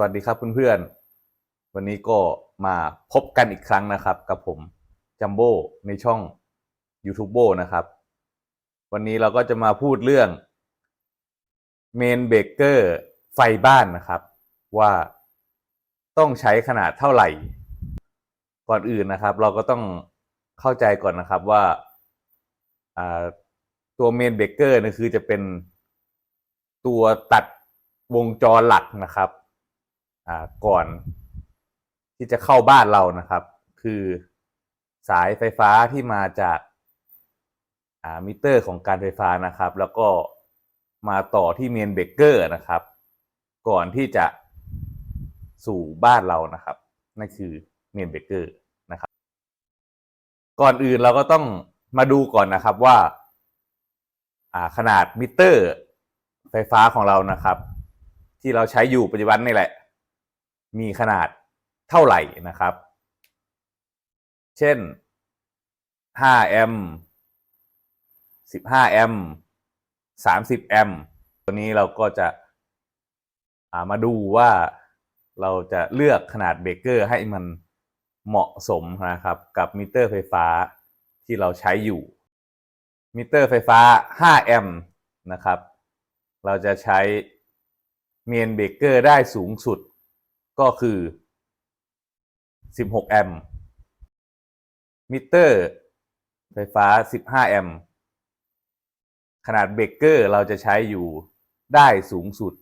วัสดีครับเพื่อนๆ วันนี้ก็มาพบกันอีกครั้งนะครับ กับผมจัมโบ้ในช่อง YouTube โบนะครับ วันนี้เราก็จะมาพูดเรื่องเมนเบเกอร์ไฟบ้านนะครับ ว่าต้องใช้ขนาดเท่าไหร่ ก่อนอื่นนะครับ เราก็ต้องเข้าใจก่อนนะครับว่าตัวเมนเบเกอร์นี่คือจะเป็นตัวตัดวงจรหลักนะครับ ก่อนที่จะเข้าบ้านเรานะครับ คือสายไฟฟ้าที่มาจากามิเตอร์ของการไฟฟ้านะครับ แล้วก็มาต่อที่เมนเบเกอร์นะครับ ก่อนที่จะสู่บ้านเรานะครับ นั่นคือเมนเบเกอร์นะครับ ก่อนอื่นเราก็ต้องมาดูก่อนนะครับว่าอ่าขนาดมิเตอร์ไฟฟ้าของเรานะครับ ที่เราใช้อยู่ปัจจุบันนี่แหละ มีขนาดเท่าไหร่นะครับ เช่น 5 แอมป์ 15 แอมป์ 30 แอมป์ตัวนี้เราก็จะามาดูว่าเราจะเลือกขนาดเบรกเกอร์ให้มันเหมาะสมนะครับกับมิเตอร์ไฟฟ้าที่เราใช้อยู่ มิเตอร์ไฟฟ้า 5 แอมป์นะครับ เราจะใช้เมนเบรกเกอร์ได้สูงสุด ก็คือ 16 แอมป์มิเตอร์ไฟฟ้า 15 แอมป์ขนาดเบรกเกอร์เราจะใช้อยู่ได้สูงสุด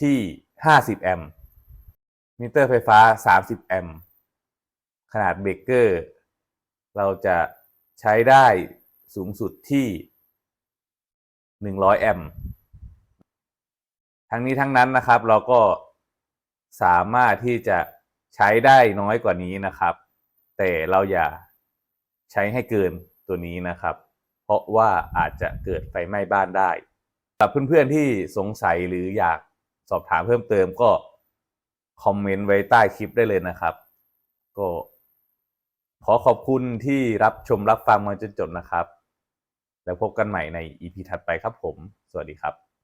ที่ 50 แอมป์มิเตอร์ไฟฟ้า 30 แอมป์ขนาดเบรกเกอร์ เราจะใช้ได้สูงสุดที่ 100 แอมป์ทั้งนี้ทั้งนั้นนะครับเราก็ สามารถที่จะใช้ได้น้อยกว่านี้นะครับ แต่เราอย่าใช้ให้เกินตัวนี้นะครับ เพราะว่าอาจจะเกิดไฟไหม้บ้านได้สำหรับเพื่อนๆที่สงสัยหรืออยากสอบถามเพิ่มเติมก็คอมเมนต์ไว้ใต้คลิปได้เลยนะครับ ก็ขอขอบคุณที่รับชมรับฟังมาจนจบนะครับ แล้วพบกันใหม่ใน EP ถัดไปครับผม สวัสดีครับ